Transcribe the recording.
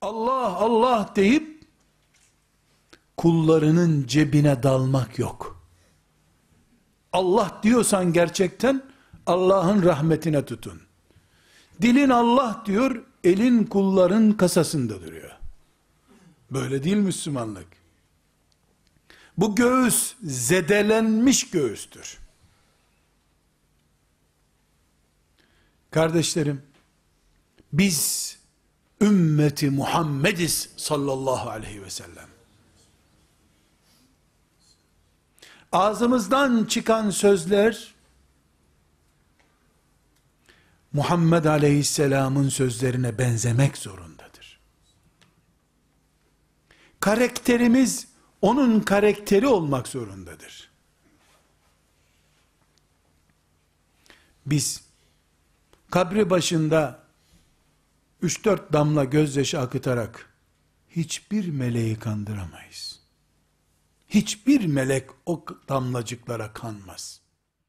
Allah Allah deyip kullarının cebine dalmak yok. Allah diyorsan gerçekten Allah'ın rahmetine tutun. Dilin Allah diyor, elin kulların kasasında duruyor. Böyle değil Müslümanlık. Bu göğüs zedelenmiş göğüstür. Kardeşlerim, biz ümmeti Muhammediz sallallahu aleyhi ve sellem. Ağzımızdan çıkan sözler Muhammed Aleyhisselam'ın sözlerine benzemek zorundadır. Karakterimiz onun karakteri olmak zorundadır. Biz kabri başında 3-4 damla gözyaşı akıtarak hiçbir meleği kandıramayız. Hiçbir melek o damlacıklara kanmaz.